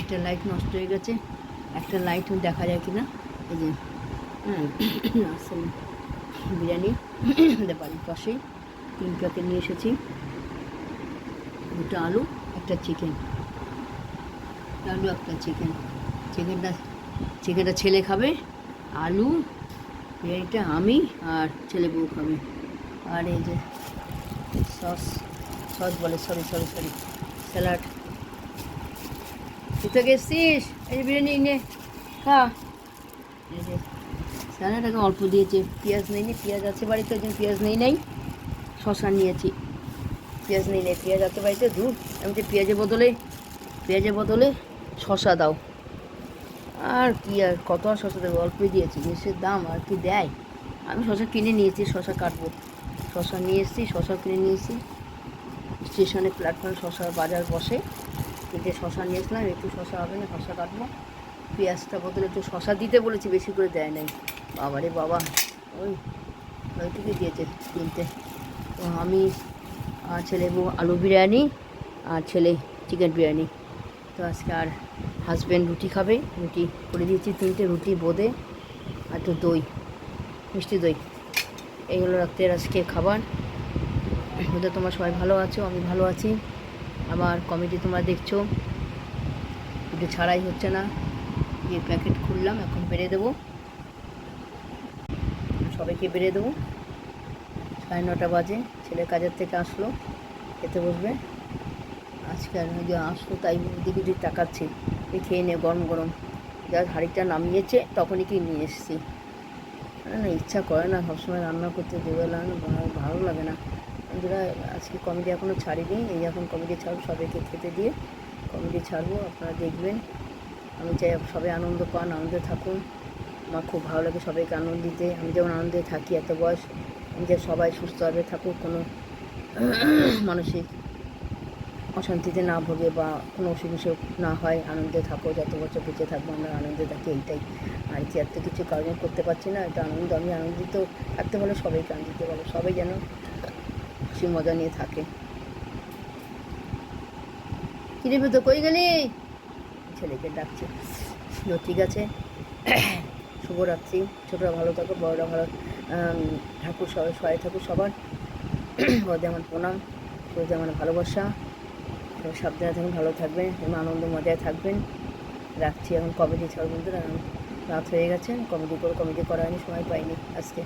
একটা লাইট নষ্ট হয়ে গেছে। একটা লাইট দেখা যায় কিনা? এই যে হ্যাঁ বিরিয়ানি, আমাদের বাড়ির পাশেই তিন প্যাকেট নিয়ে এসেছি। দুটো আলু, একটা চিকেন আলু, একটা চিকেন চিকেনটা চিকেনটা ছেলে খাবে, আলু, বিরিয়ানিটা আমি আর ছেলে বউ খাবে। আর এই যে সস সস বলে সরি সরি সরি স্যালাড তুই তো গেছিস? এই যে বিরিয়ানি নে, খা। যে এখন অল্প দিয়েছে, পেঁয়াজ নেই নি, পেঁয়াজ আছে বাড়িতে, ওই জন্য পেঁয়াজ নেই নাই। শশা নিয়েছি, পেঁয়াজ নেই নেই পেঁয়াজ আছে বাড়িতে, ধুর। আমি তো পেঁয়াজের বদলে পেঁয়াজের বদলে শশা দাও। আর কি আর, কত আর শশা দেবো? অল্পই দিয়েছি, জিনিসের দাম আর কি দেয়? আমি শশা কিনে নিয়েছি শশা কাটবো। শশা নিয়ে এসেছি শশা কিনে নিয়েছি। স্টেশনে প্ল্যাটফর্মে শশার বাজার বসে। তিনটে শশা নিয়ে এসলাম একটু শশা হবে না, শশা কাটবো। পেঁয়াজটা বদলে একটু শশা দিতে বলেছি, বেশি করে দেয় নাই। বাবারে বাবা, ওই ওইটুকু দিয়েছে তিনটে। তো আমি আর ছেলে বউ আলু বিরিয়ানি আর ছেলে চিকেন বিরিয়ানি। তো আজকে আর হাজব্যান্ড রুটি খাবে, রুটি করে দিয়েছি তিনটে, রুটি, বোঁদে আর একটু দই, মিষ্টি দই। এইগুলো রাত্রের আজকে খাবার। বোধহয় তোমরা সবাই ভালো আছো, আমি ভালো আছি। আমার কমেডি তোমরা দেখছ। কিন্তু ছাড়াই হচ্ছে না। দিয়ে প্যাকেট খুললাম, এখন বেড়ে দেবো। সবাইকে বেড়ে দেবো। সাড়ে নটা বাজে, ছেলে কাজের থেকে আসলো, খেতে বসবে। আজকে আর আসলো তাই দিকে দিকে তাকাচ্ছি খেয়ে নে, গরম গরম। যা হাড়িটা নামিয়েছে, তখনই কি নিয়ে এসেছি। না না ইচ্ছা করে না, সবসময় রান্না করতে দুবেলা ভালো- লাগে না। বন্ধুরা আজকে কমেডি এখনও ছাড়িনি, এই এখন কমেডি ছাড়বো সবাইকে খেতে দিয়ে কমেডি ছাড়বো, আপনারা দেখবেন। আমি চাই সবাই আনন্দ পান, আনন্দে থাকুন। আমার খুব ভালো লাগে সবাইকে আনন্দ দিতে। আমি যেমন আনন্দে থাকি, এত বয়স, আমি যে সবাই সুস্থভাবে থাকুক, কোনো মানসিক অশান্তিতে না ভোগে বা কোনো অসুখ বিসুখ না হয়, আনন্দে থাকো, যত বছর বেঁচে থাকব আমরা আনন্দে থাকি, এইটাই। আর কি আর তো কিছু কারণে করতে পারছি না, এটা আনন্দ। আমি আনন্দিত থাকতে বলে সবাইকে আনন্দিত বলো সবাই যেন খুশি মজা নিয়ে থাকে। কিরে তো কই গেলি? ছেলেকে ডাকছে। তো ঠিক আছে। শুভরাত্রি। ছোটরা ভালো থাকো, বড়রা ভালো ঠাকুর সবাই সবাই থাকুক সবার। বড়দের আমার প্রণাম সবাই আমার ভালোবাসা। সাবধানে থাকুন, ভালো থাকবেন এবং আনন্দ মজায় থাকবেন। রাখছি এখন কমেডি ছাড় বন্ধুরা রাত হয়ে গেছে কমেডি করে কমেডি করা সময় পাইনি আজকে।